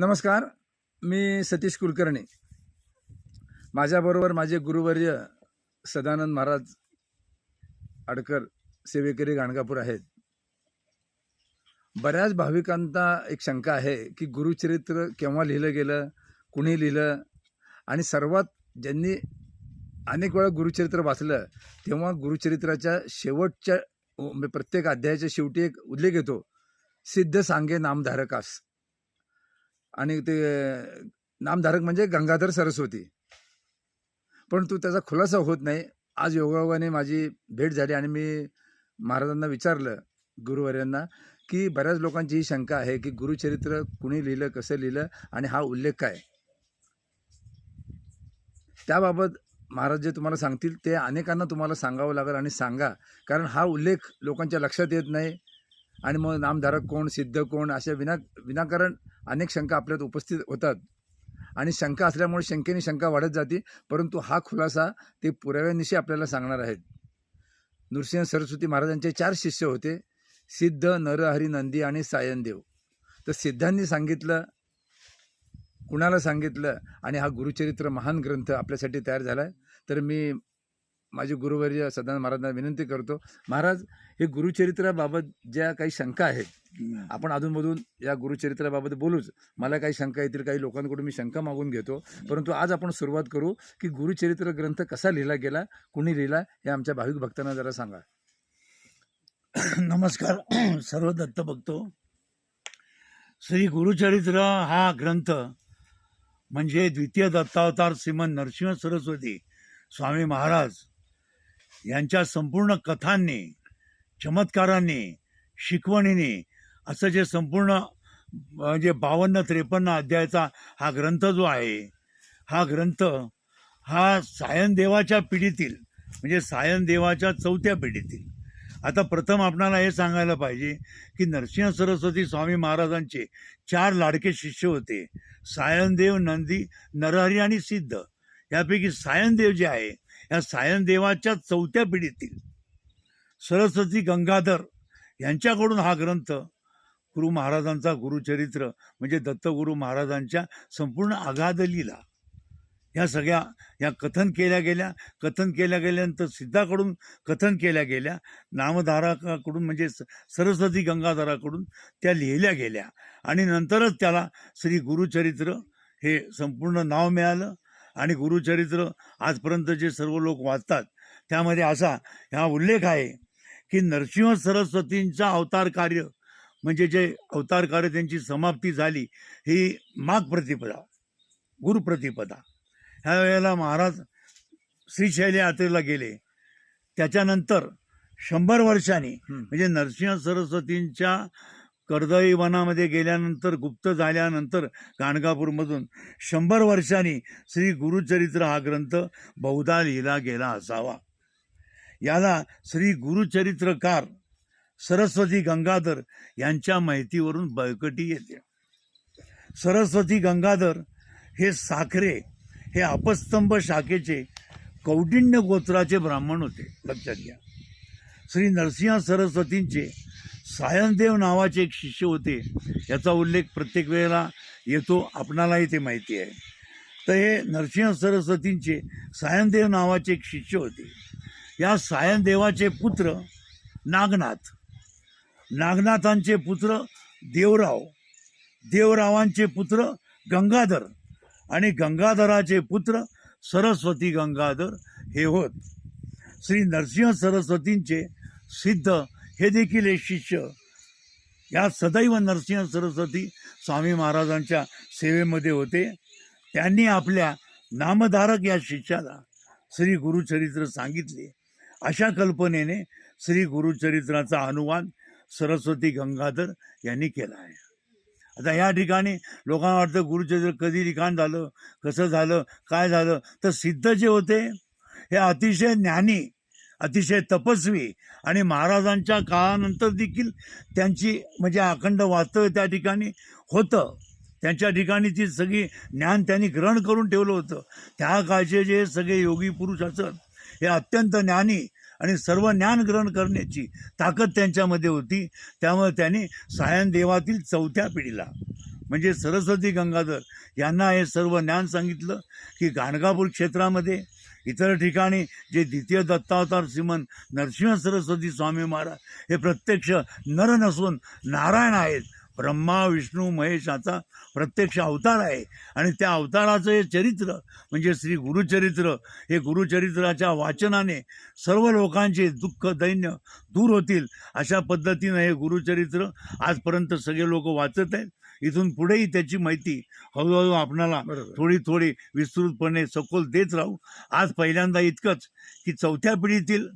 नमस्कार मी सतीश कुलकर्णी. माझ्याबरोबर माझे गुरुवर्य सदानंद महाराज आडकर सेवेकरी गाणगापूर आहेत. बऱ्याच भाविकांना एक शंका आहे की गुरुचरित्र केव्हा लिहिलं गेलं कुणी लिहिलं आणि सर्वात ज्यांनी अनेक वेळा गुरुचरित्र वाचलं तेव्हा गुरुचरित्राच्या शेवटच्या म्हणजे प्रत्येक अध्यायाच्या शेवटी एक उल्लेख येतो सिद्ध सांगे नामधारकास. आणि ते नामधारक म्हणजे गंगाधर सरस्वती. परंतु त्याचा खुलासा होत नाही. आज योगायोगाने माझी भेट झाली आणि मी महाराजांना विचारलं गुरुवर्यांना की बऱ्याच लोकांची ही शंका आहे की गुरुचरित्र कुणी लिहिलं कसं लिहिलं आणि हा उल्लेख काय? त्याबाबत महाराज जे तुम्हाला सांगतील ते अनेकांना तुम्हाला सांगावं लागेल आणि सांगा. कारण हा उल्लेख लोकांच्या लक्षात येत नाही. आणि मग नामधारक कोण सिद्ध कोण अशा विना विनाकारण अनेक शंका आपल्यात उपस्थित होतात. आणि शंका असल्यामुळे शंकेने शंका वाढत जाते परंतु हा खुलासा ते पुराव्यानिशी आपल्याला सांगणार आहेत. नृसिंह सरस्वती महाराजांचे चार शिष्य होते सिद्ध नरहरी नंदी आणि सायनदेव. तर सिद्धांनी सांगितलं कुणाला सांगितलं? आणि हा गुरुचरित्र महान ग्रंथ आपल्यासाठी तयार झाला आहे तर मी माझे गुरुवर्य सदानंद महाराजांना विनंती करतो. महाराज हे गुरुचरित्राबाबत ज्या काही शंका आहेत आपण अधूनमधून या गुरुचरित्राबाबत बोलूच. मला काही शंका येतील काही लोकांकडून मी शंका मागून घेतो. परंतु आज आपण सुरुवात करू की गुरुचरित्र ग्रंथ कसा लिहिला गेला कुणी लिहिला हे आमच्या भाविक भक्तांना जरा सांगा. नमस्कार सर्व दत्त बघतो श्री गुरुचरित्र हा ग्रंथ म्हणजे द्वितीय दत्तावतार श्रीमंत नरसिंह सरस्वती स्वामी महाराज यांच्या संपूर्ण कथांनी चमत्कारांनी शिकवणीने असं जे संपूर्ण म्हणजे बावन्न त्रेपन्न अध्यायाचा हा ग्रंथ जो आहे हा ग्रंथ हा सायनदेवाच्या पिढीतील म्हणजे सायनदेवाच्या चौथ्या पिढीतील. आता प्रथम आपणाला हे सांगायला पाहिजे की नरसिंह सरस्वती स्वामी महाराजांचे चार लाडके शिष्य होते. सायनदेव नंदी नरहरी आणि सिद्ध. यापैकी सायनदेव जे आहे या सायनदेवाच्या चौथ्या पिढीतील सरस्वती गंगाधर यांच्याकडून हा ग्रंथ गुरु महाराजांचा गुरुचरित्र म्हणजे दत्तगुरु महाराजांच्या संपूर्ण अगाध लिला या सगळ्या या कथन केल्या गेल्या. कथन केल्या गेल्यानंतर सिद्धाकडून कथन केल्या गेल्या. नामधारकाकडून म्हणजे स- सरस्वती गंगाधराकडून त्या लिहिल्या गेल्या. आणि नंतरच त्याला श्री गुरुचरित्र हे संपूर्ण नाव मिळालं. आणि गुरुचरित्र आजपर्यंत जे सर्व लोक वाचतात त्यामध्ये असा हा उल्लेख आहे की नरसिंह सरस्वतींचा अवतार कार्य म्हणजे जे अवतार कार्य त्यांची समाप्ती झाली ही माघ प्रतिपदा गुरुप्रतिपदा ह्या वेळेला महाराज श्रीशैली यात्रेला गेले त्याच्यानंतर शंभर वर्षांनी. म्हणजे नरसिंह सरस्वतींच्या कर्दळी वनामध्ये गेल्यानंतर गुप्त झाल्यानंतर गाणगापूरमधून शंभर वर्षांनी श्री गुरुचरित्र हा ग्रंथ बहुधा लिहिला गेला असावा. याला श्री गुरुचरित्रकार सरस्वती गंगाधर यांच्या माहितीवरून बळकटी येते. सरस्वती गंगाधर हे साखरे हे अपस्तंभ शाखेचे कौटिण्य गोत्राचे ब्राह्मण होते. लक्षात घ्या. श्री नरसिंह सरस्वतींचे सायनदेव नावाचे एक शिष्य होते. याचा उल्लेख प्रत्येक वेळेला येतो. आपणालाही ते माहिती आहे. तर हे नरसिंह सरस्वतींचे सायनदेव नावाचे एक शिष्य होते. या सायनदेवाचे पुत्र नागनाथ. नागनाथांचे पुत्र देवराव. देवरावांचे पुत्र गंगाधर आणि गंगाधराचे पुत्र सरस्वती गंगाधर हे होत. श्री नरसिंह सरस्वतींचे सिद्ध हे देखील एक शिष्य या सदैव नरसिंह सरस्वती स्वामी महाराजांच्या सेवेमध्ये होते. त्यांनी आपल्या नामधारक या शिष्याला श्री गुरुचरित्र सांगितले. अशा कल्पनेने श्री गुरुचरित्राचा अनुवाद सरस्वती गंगाधर यांनी केला आहे. आता या ठिकाणी लोकांना वाटतं गुरुचरित्र कधी लिखाण झालं कसं झालं काय झालं तर सिद्ध जे होते हे अतिशय ज्ञानी अतिशय तपस्वी आणि महाराजांच्या काळानंतर देखील त्यांची म्हणजे अखंड वास्तव्य त्या ठिकाणी होतं. त्यांच्या ठिकाणी ती सगळी ज्ञान त्यांनी ग्रहण करून ठेवलं होतं. त्या काळचे जे सगळे योगी पुरुष असत हे अत्यंत ज्ञानी आणि सर्व ज्ञान ग्रहण करण्याची ताकद त्यांच्यामध्ये होती. त्यामुळे त्यांनी सायन देवातील चौथ्या पिढीला म्हणजे सरस्वती गंगाधर यांना हे सर्व ज्ञान सांगितलं की गाणगापूर क्षेत्रामध्ये इतर ठिकाणी जे द्वितीय दत्तावतार श्रीमंत नरसिंह सरस्वती स्वामी महाराज हे प्रत्यक्ष नर नसून नारायण आहेत. ब्रह्मा विष्णू महेशाचा प्रत्यक्ष अवतार आहे. आणि त्या अवताराचं हे चरित्र म्हणजे श्री गुरुचरित्र हे गुरुचरित्राच्या वाचनाने सर्व लोकांचे दुःख दैन्य दूर होतील अशा पद्धतीनं हे गुरुचरित्र आजपर्यंत सगळे लोक वाचत आहेत. इथून पुढेही त्याची माहिती हळूहळू आपणाला थोडी थोडी विस्तृतपणे सखोल देत राहू. आज पहिल्यांदा इतकंच की चौथ्या पिढीतील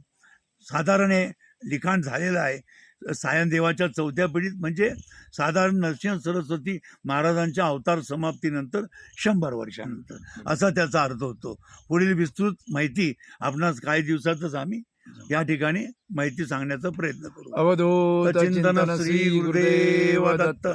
साधारण हे लिखाण झालेलं आहे. सायनदेवाच्या चौथ्या पिढीत म्हणजे साधारण नरसिंह सरस्वती महाराजांच्या अवतार समाप्तीनंतर शंभर वर्षानंतर. असा त्याचा अर्थ होतो. पुढील विस्तृत माहिती आपणास काही दिवसातच आम्ही या ठिकाणी माहिती सांगण्याचा प्रयत्न करू. अवधूत चिंतन श्री गुरुदेव दत्त.